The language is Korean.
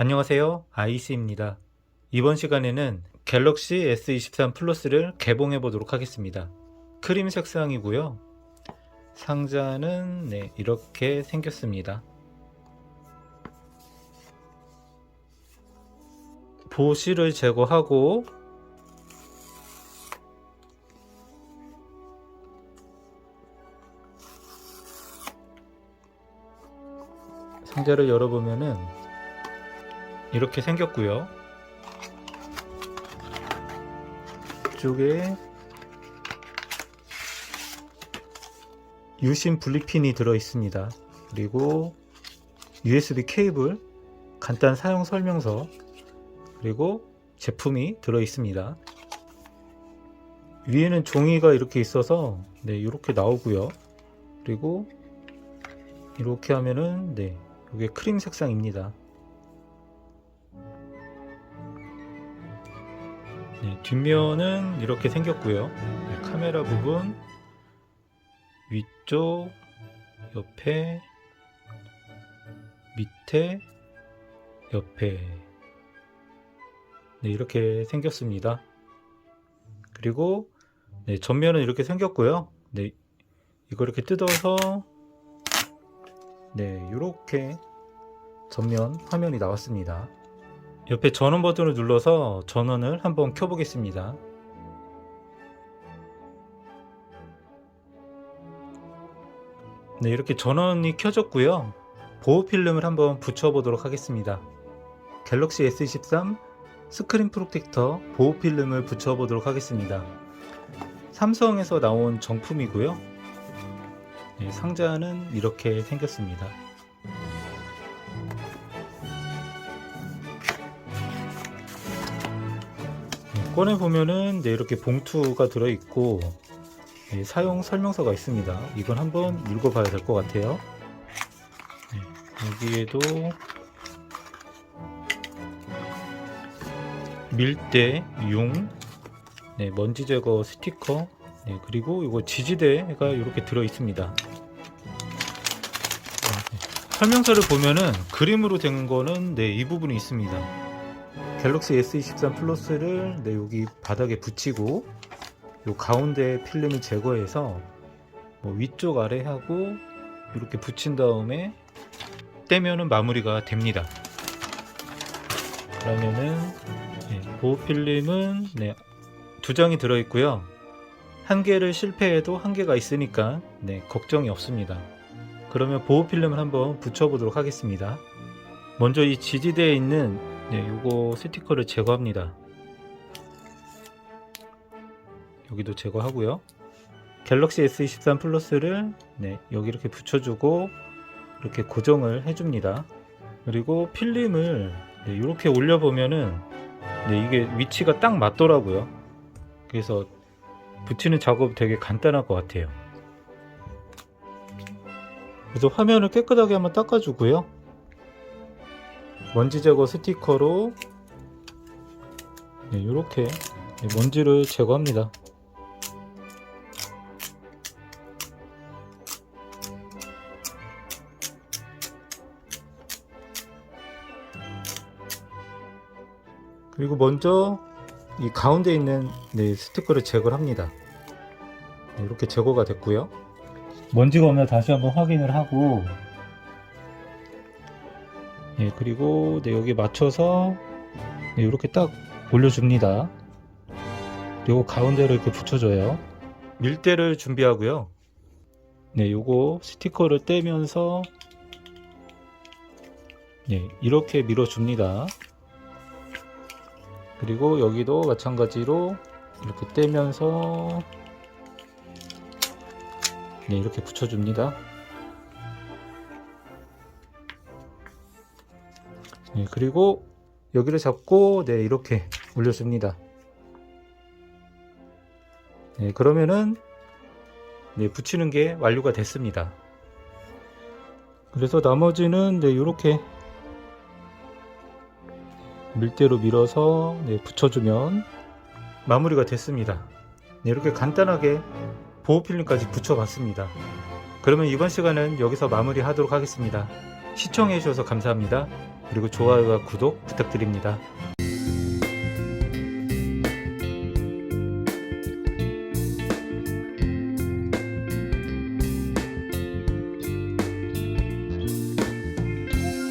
안녕하세요. 아이씨입니다. 이번 시간에는 갤럭시 S23 플러스를 개봉해 보도록 하겠습니다. 크림 색상이고요. 상자는 네, 이렇게 생겼습니다. 보실을 제거하고 상자를 열어보면은 이렇게 생겼고요. 이쪽에 유심 분리핀이 들어 있습니다. 그리고 USB 케이블, 간단 사용 설명서, 그리고 제품이 들어 있습니다. 위에는 종이가 이렇게 있어서 네, 이렇게 나오고요. 그리고 이렇게 하면은 네, 이게 크림 색상입니다. 네, 뒷면은 이렇게 생겼고요. 네, 카메라 부분 위쪽, 옆에, 밑에, 옆에 네, 이렇게 생겼습니다. 그리고 네, 전면은 이렇게 생겼고요. 네, 이거 이렇게 뜯어서 네, 이렇게 전면 화면이 나왔습니다. 옆에 전원 버튼을 눌러서 전원을 한번 켜보겠습니다. 네, 이렇게 전원이 켜졌고요. 보호 필름을 한번 붙여보도록 하겠습니다. 갤럭시 S23 스크린 프로텍터 보호 필름을 붙여보도록 하겠습니다. 삼성에서 나온 정품이고요. 네, 상자는 이렇게 생겼습니다. 꺼내 보면은 네, 이렇게 봉투가 들어 있고 네, 사용 설명서가 있습니다. 이건 한번 읽어봐야 될 것 같아요. 네, 여기에도 밀대, 융, 네, 먼지 제거 스티커, 네, 그리고 이거 지지대가 이렇게 들어 있습니다. 네, 설명서를 보면은 그림으로 된 거는 네, 이 부분이 있습니다. 갤럭시 S23 플러스를 네, 여기 바닥에 붙이고 요 가운데 필름을 제거해서 뭐 위쪽 아래 하고 이렇게 붙인 다음에 떼면은 마무리가 됩니다. 그러면은 네, 보호 필름은 네, 두 장이 들어 있고요. 한 개를 실패해도 한 개가 있으니까 네, 걱정이 없습니다. 그러면 보호 필름을 한번 붙여 보도록 하겠습니다. 먼저 이 지지대에 있는 네, 요거 스티커를 제거합니다. 여기도 제거하고요. 갤럭시 S23 플러스를 네, 여기 이렇게 붙여주고 이렇게 고정을 해줍니다. 그리고 필름을 네, 이렇게 올려보면은 네, 이게 위치가 딱 맞더라고요. 그래서 붙이는 작업 되게 간단할 것 같아요. 그래서 화면을 깨끗하게 한번 닦아주고요. 먼지 제거 스티커로 네, 이렇게 먼지를 제거합니다. 그리고 먼저 이 가운데 있는 네, 스티커를 제거를 합니다. 네, 이렇게 제거가 됐고요. 먼지가 없나 다시 한번 확인을 하고 네, 그리고 네, 여기 맞춰서 네, 이렇게 딱 올려줍니다. 그리고 가운데로 이렇게 붙여줘요. 밀대를 준비하고요. 네, 요거 스티커를 떼면서 네, 이렇게 밀어줍니다. 그리고 여기도 마찬가지로 이렇게 떼면서 네, 이렇게 붙여줍니다. 네, 그리고 여기를 잡고 네, 이렇게 올려줍니다. 네, 그러면은 네, 붙이는 게 완료가 됐습니다. 그래서 나머지는 네, 이렇게 밀대로 밀어서 네, 붙여주면 마무리가 됐습니다. 네, 이렇게 간단하게 보호 필름까지 붙여봤습니다. 그러면 이번 시간은 여기서 마무리 하도록 하겠습니다. 시청해 주셔서 감사합니다. 그리고 좋아요와 구독 부탁드립니다.